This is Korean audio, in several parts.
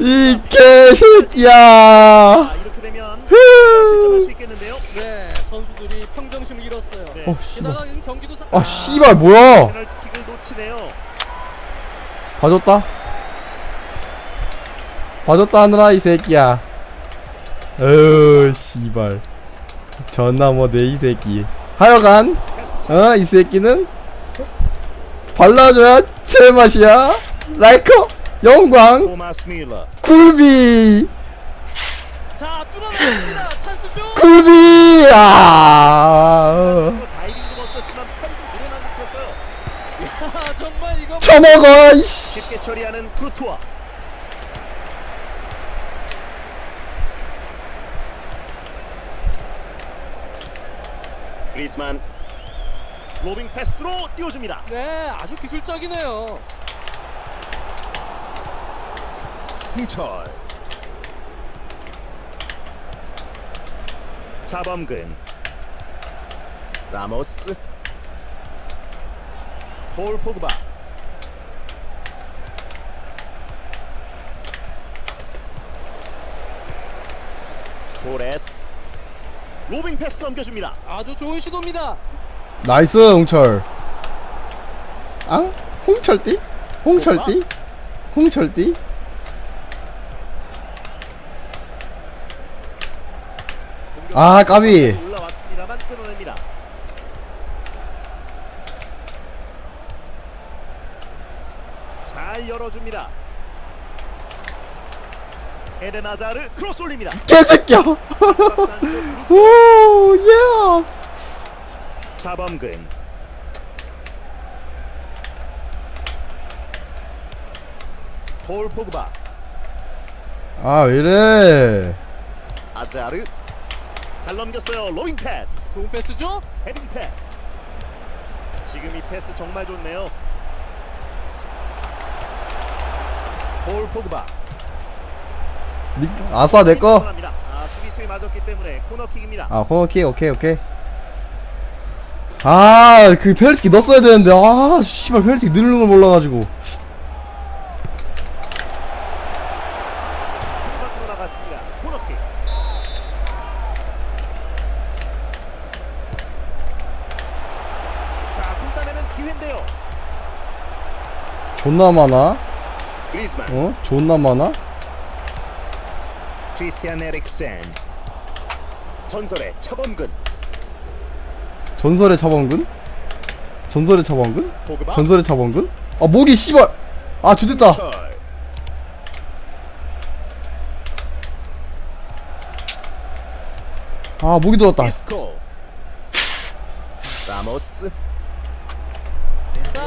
이 개새끼야. 자, 이렇게 되면 실점할 수 있겠는데요. 네, 선수들이 평정심을 잃었어요. 네. 어 씨발. 게다가 지금 경기도 사... 아 씨발 뭐야? 페널티킥을 놓치네요. 봐줬다. 봐줬다 하느라 이 새끼야. 어우 씨발. 전나 뭐네 이 새끼. 하여간 어 이 새끼는 발라줘야 제맛이야. 라이커 영광. 굴비 자, 뚫어냈습니다. 찬스죠? 굴비 아 다이빙도 멋졌지만 팔도 늘어난 듯했어요. 야, 정말 이거 쳐먹어 이씨 쉽게 처리하는 쿠투아. 그리즈만 로빙 패스로 띄워줍니다. 네, 아주 기술적이네요. 홍철 자범근 라모스 폴 포그바 토레스 로빙 패스 넘겨줍니다 아주 좋은 시도입니다. 나이스 홍철 앙? 홍철띠? 홍철띠? 홍철띠? 아, 까비. 올라왔습니다만 끊어냅니다. 잘 열어줍니다. 에덴 아자르 크로스 올립니다. 개새끼야. 오 예. 자범근. 폴 포그바. 아 왜이래. 아자르 잘 넘겼어요. 로잉 패스. 좋은 패스죠? 헤딩 패스. 지금 이 패스 정말 좋네요. 폴 포그바. 니, 아싸 내꺼 합니다. 아 수비수에 맞았기 때문에 코너킥입니다. 아 코너킥 오케이 오케이. 아그 페널티킥 넣었어야 되는데 아 씨발 페널티킥 누르는 걸 몰라가지고 밖으로 나갔습니다 코너킥 자 불타내는 기회인데요 존나 많아? 어? 존나 많아? 크리스티안 에릭센 전설의 차범근. 전설의 차범근? 전설의 차범근? 포그바? 전설의 차범근? 아 목이 씨발! 아 좋됐다. 철 아 목이 들었다. 라모스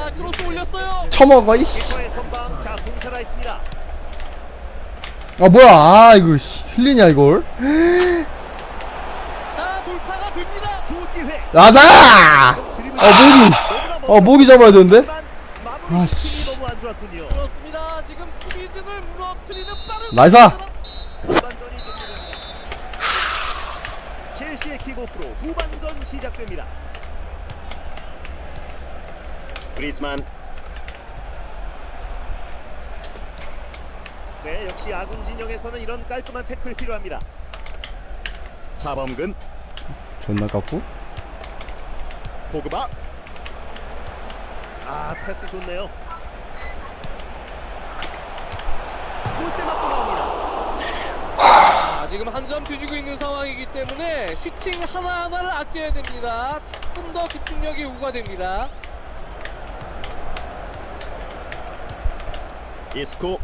자, 크로스 올렸어요. 쳐먹어 이씨 키퍼의 선방 자 공사가 있습니다 아 뭐야 아 이거 씨, 틀리냐 이걸 자, 돌파가 됩니다. 좋은 기회 나사 드리블. 아 목이 어 목이 잡아야 되는데 하지만 마무리 아, 힘이 씨. 너무 안 좋았군요 그렇습니다. 지금 수비진을 무너뜨리는 빠른 나이스! 후반전이 종료됩니다. 첼시의 킥오프로 후반전 시작됩니다. 그리즈만 네 역시 아군 진영에서는 이런 깔끔한 태클 필요합니다. 자범근 존나 깝고 보그바 아 패스 좋네요. 골대 맞고 나옵니다. 아, 지금 한 점 뒤지고 있는 상황이기 때문에 슈팅 하나하나를 아껴야 됩니다. 조금 더 집중력이 요구가 됩니다. 이스코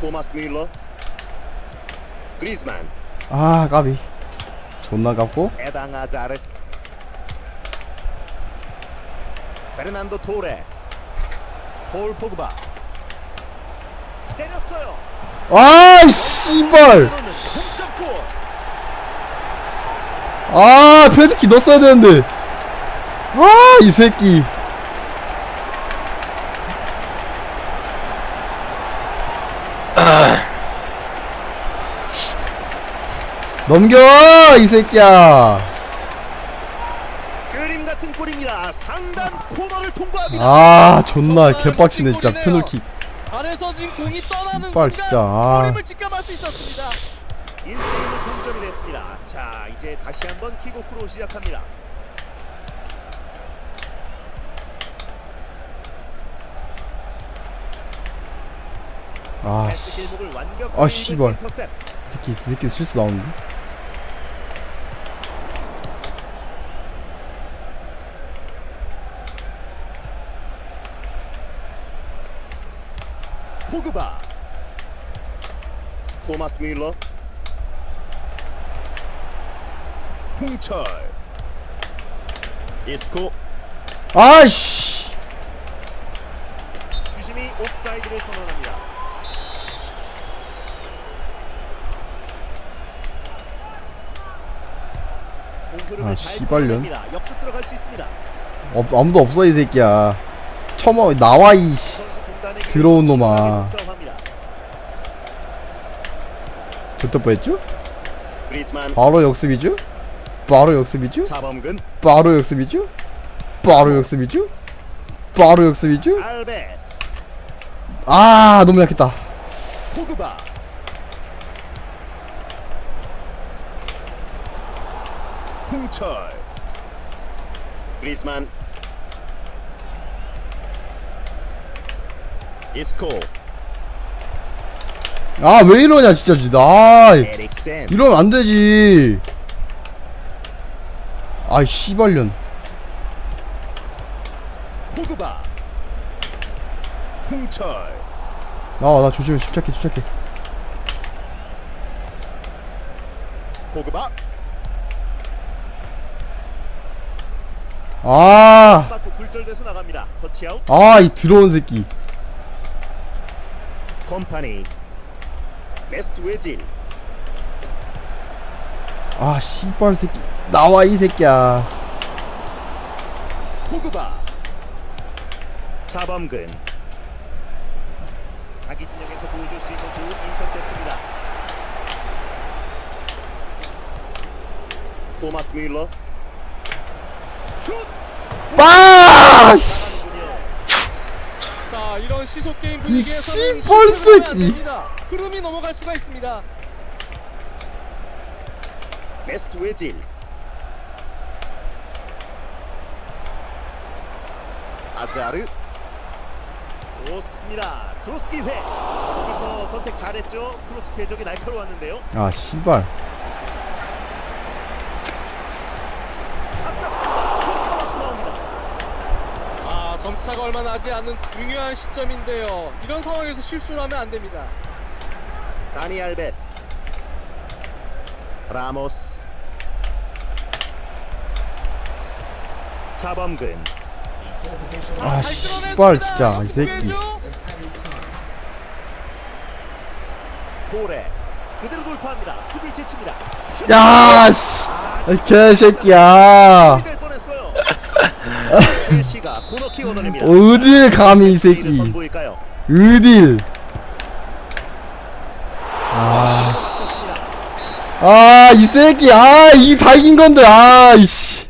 토마스 밀러 그리즈만 아 까비. 존나 깝고? 에당 아자르 페르난도 토레스. 폴 포그바. 때렸어요. 아 씨발. 아 페널티킥 넣었어야 되는데. 아이 새끼 넘겨 이 새끼야 그림 같은 골입니다 상단 코너를 통과합니다 아 존나 개빡치네 진짜. 페널티킥 안에서 지금 공이 떠나는 빨, 순간 진짜, 아. 그림을 직감할 수 있었습니다. 1대1로 동점이 됐습니다. 자, 이제 다시 한번 킥오프로 시작합니다. 아, 씨. 아, 씨발. 이 새끼, 이 새끼 실수 나오는데? 포그바 토마스 뮬러 홍철 이스코 아이씨! 주심이 옵사이드를 선언합니다. 아, 잘 씨발년. 아무도 없어, 이 새끼야. 처마, 나와, 이, 씨. 들어온 놈아. 좋다 뻔했죠? 바로 역습이죠? 바로 역습이죠? 바로 역습이죠? 바로 역습이죠? 바로 역습이죠? 아, 너무 약했다. 홍철 그리스만 이스코 아, 왜 이러냐, 진짜. 아, 에릭센 이러면 안 되지. 아이, 씨발년. 포그바 홍철 나와, 나 조심해. 침착해, 침착해. 포그바 아, 맞고 굴절돼서 나갑니다 터치아웃 아, 이 들어온 새끼. 컴파니 베스트 외질 아, 씨발 새끼. 나와, 이 새끼야. 포그바 차범근 자기 진영에서 보여줄 수 있는 좋은 인터셉트입니다 토마스 뮬러 슛 빠! 씨. 자 이런 시속 게임 분위기에서는 하면 안 새끼. 됩니다. 흐름이 넘어갈 수가 있습니다. 베스트 외질 아자르 좋습니다 크로스 기회 키퍼 선택 잘했죠 크로스 궤적이 날카로웠는데요 아, 씨발. 나옵니다 아 점수차가 얼마 나지 않는 중요한 시점인데요. 이런 상황에서 실수를 하면 안 됩니다. 다니 알베스 라모스 차범근 아, 잘 씨발, 끌어냈습니다. 진짜. 이 새끼. 토레스 그대로 돌파합니다 수비 제칩니다 슛! 야, 씨. 이 개새끼야. 메시가 코너킥 얻어냅니다 어딜 감히 이 새끼. 선보일까요? 어딜. 아. 아, 이 새끼. 아, 이 다 이긴 건데. 아, 이씨.